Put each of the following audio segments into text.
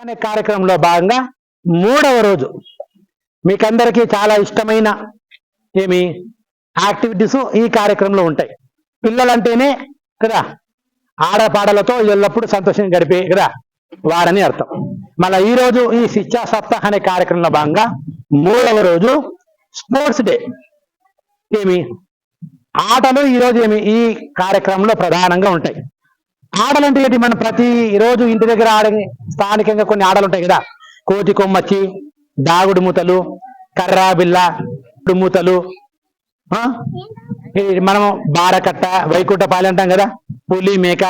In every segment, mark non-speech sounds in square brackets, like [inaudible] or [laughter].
అనే కార్యక్రమంలో భాగంగా మూడవ రోజు మీకందరికీ చాలా ఇష్టమైన ఏమి యాక్టివిటీస్ ఈ కార్యక్రమంలో ఉంటాయి. పిల్లలంటేనే కదా ఆడపాడలతో ఎల్లప్పుడూ సంతోషం గడిపే కదా వారని అర్థం. మళ్ళీ ఈ రోజు ఈ శిక్షా సప్తాహ అనే కార్యక్రమంలో భాగంగా మూడవ రోజు స్పోర్ట్స్ డే. ఏమి? ఆటలు ఈ రోజు ఏమి? ఈ కార్యక్రమంలో ప్రధానంగా ఉంటాయి. ఆడలు అంటే ఏంటి? మనం ప్రతి రోజు ఇంటి దగ్గర ఆడే స్థానికంగా కొన్ని ఆడలు ఉంటాయి కదా. కోతి కొమ్మచ్చి దాగుడు మూతలు కర్రా బిల్ల మూతలు ఈ మనము బారకట్ట వైకుంఠపాలి అంటాం కదా. పులి మేక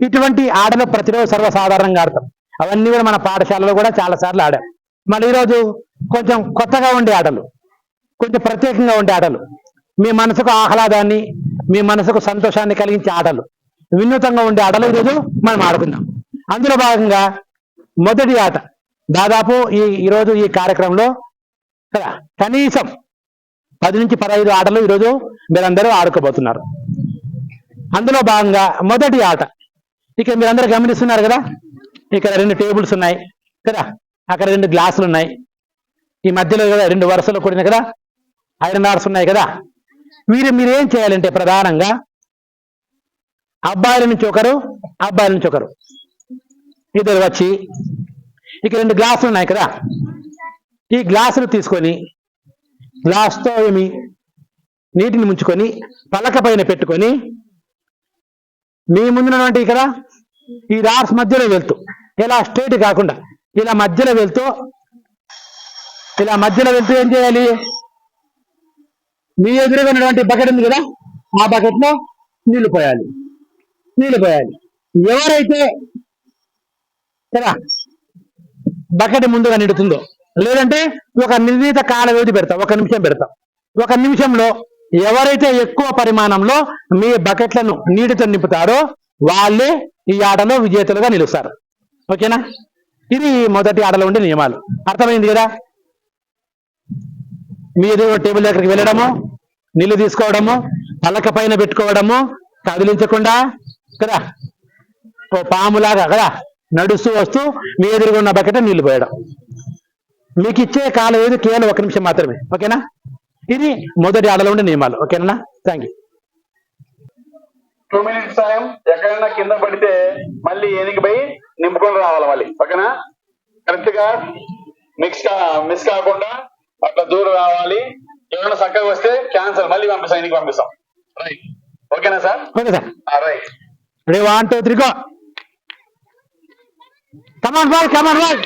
ఇటువంటి ఆటలు ప్రతిరోజు సర్వసాధారణంగా ఆడతాం. అవన్నీ కూడా మన పాఠశాలలో కూడా చాలా సార్లు ఆడాం. మళ్ళీ ఈరోజు కొంచెం కొత్తగా ఉండే ఆటలు కొంచెం ప్రత్యేకంగా ఉండే ఆటలు మీ మనసుకు ఆహ్లాదాన్ని మీ మనసుకు సంతోషాన్ని కలిగించే ఆటలు వినూతంగా ఉండే ఆటలు ఈరోజు మనం ఆడుకుందాం. అందులో భాగంగా మొదటి ఆట దాదాపు ఈ ఈరోజు ఈ కార్యక్రమంలో కదా కనీసం పది నుంచి పదహైదు ఆటలు ఈరోజు మీరందరూ ఆడుకోబోతున్నారు. అందులో భాగంగా మొదటి ఆట. ఇక్కడ మీరందరూ గమనిస్తున్నారు కదా ఇక్కడ రెండు టేబుల్స్ ఉన్నాయి కదా అక్కడ రెండు గ్లాసులు ఉన్నాయి. ఈ మధ్యలో కదా రెండు వరుసలు కూడిన కదా ఐరన్ ఆర్స్ ఉన్నాయి కదా. మీరు మీరు ఏం చేయాలంటే ప్రధానంగా అబ్బాయిల నుంచి ఒకరు అబ్బాయిల నుంచి ఒకరు. ఇద్దరు వచ్చి ఇక రెండు గ్లాసులు ఉన్నాయి కదా. ఈ గ్లాసులు తీసుకొని గ్లాస్తో ఏమి నీటిని ముంచుకొని పలక పైన పెట్టుకొని మీ ముందున్నటువంటి ఇక్కడ ఈ రాస్ మధ్యలో వెళ్తూ ఇలా స్ట్రైట్ కాకుండా ఇలా మధ్యలో వెళ్తూ ఇలా మధ్యలో వెళ్తూ ఏం చేయాలి? మీ ఎదురుగా ఉన్నటువంటి బకెట్ ఉంది కదా ఆ బకెట్లో నీళ్ళు పోయాలి. నీళ్ళు పోయాలి. ఎవరైతే కదా బకెట్ ముందుగా నిండుతుందో లేదంటే ఒక నిర్ణీత కాల వ్యవధి పెడతాం ఒక నిమిషం పెడతాం. ఒక నిమిషంలో ఎవరైతే ఎక్కువ పరిమాణంలో మీ బకెట్లను నీటితో నింపుతారో వాళ్ళే ఈ ఆటలో విజేతలుగా నిలుస్తారు. ఓకేనా? ఇది మొదటి ఆటలో ఉండే నియమాలు. అర్థమైంది కదా? మీ ఎదురు టేబుల్ దగ్గరికి వెళ్ళడము నీళ్ళు తీసుకోవడము పలక పైన పెట్టుకోవడము కదిలించకుండా కదా? పాములాగా కదా? నడుస్తూ వస్తూ మీ ఎదురుగా ఉన్న బకెట్ నీళ్ళు పోయడం. మీకు ఇచ్చే కాలం ఏది? కేవలం ఒక నిమిషం మాత్రమే. ఓకేనా? ఇది మొదటి ఆటలో ఉండే నియమాలు. ఓకేనా? Thank you two minutes time ఎక్కడైనా కింద పడితే మళ్ళీ ఏనికి పోయి నింపుకొని రావాలి మళ్ళీ. ఓకేనా? కరెక్ట్గా మిక్స్ మిస్ కాకుండా అట్లా దూరం రావాలి. ఏమైనా చక్కగా వస్తే క్యాన్సల్ మళ్ళీ పంపిస్తాం. ఇంటికి పంపిస్తాం. రైట్ ఓకేనా sir? Okay sir. Right ready one two three go come on ball come on ball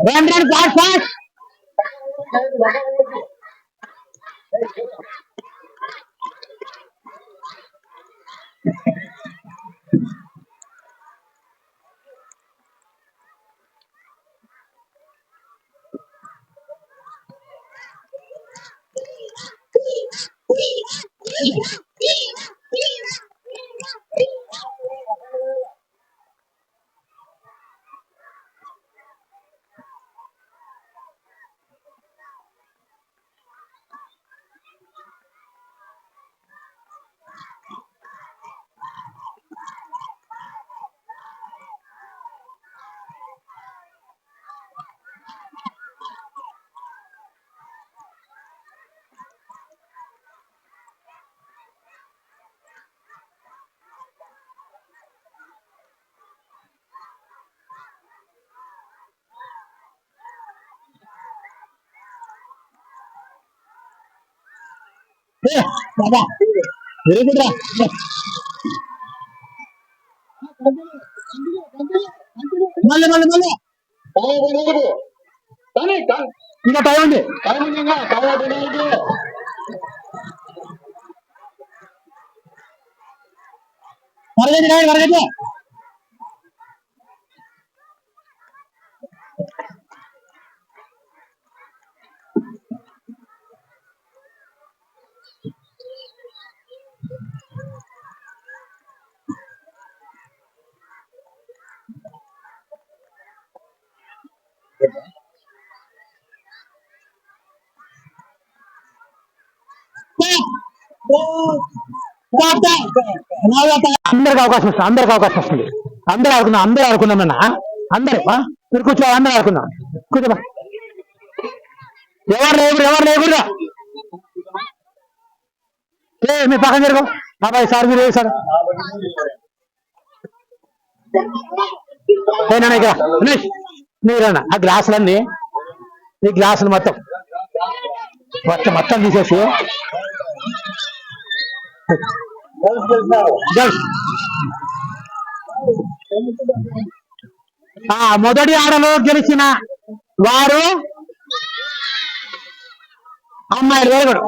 run run fast fast [laughs] Adiós. బాబా వెరీ గుడ్ రా మళ్ళీ మళ్ళీ మళ్ళీ. ఇంకా టైం ఉంది. రాయండి మరగండి అందరికి అవకాశం వస్తుంది అందరికి అవకాశం వస్తుంది. అందరు ఆడుకుందాం అందరూ ఆడుకుందాం అన్న అందరూ మీరు కూర్చో అందరూ ఆడుకుందాం. కూర్చోబా ఎవరు లేవురు ఎవరు లేవురా ఏ మీ పక్కన జరుగు. బాబాయ్ సార్ మీరు ఏవి సార్? ఏనా ఇక్కడ మీరన్నా ఆ గ్లాసులన్నీ ఈ గ్లాసులు మొత్తం. మొత్తం మొత్తం తీసేసి మొదటి ఆటలో గెలిచిన వారు అమ్మాయిలు వెరీ గుడ్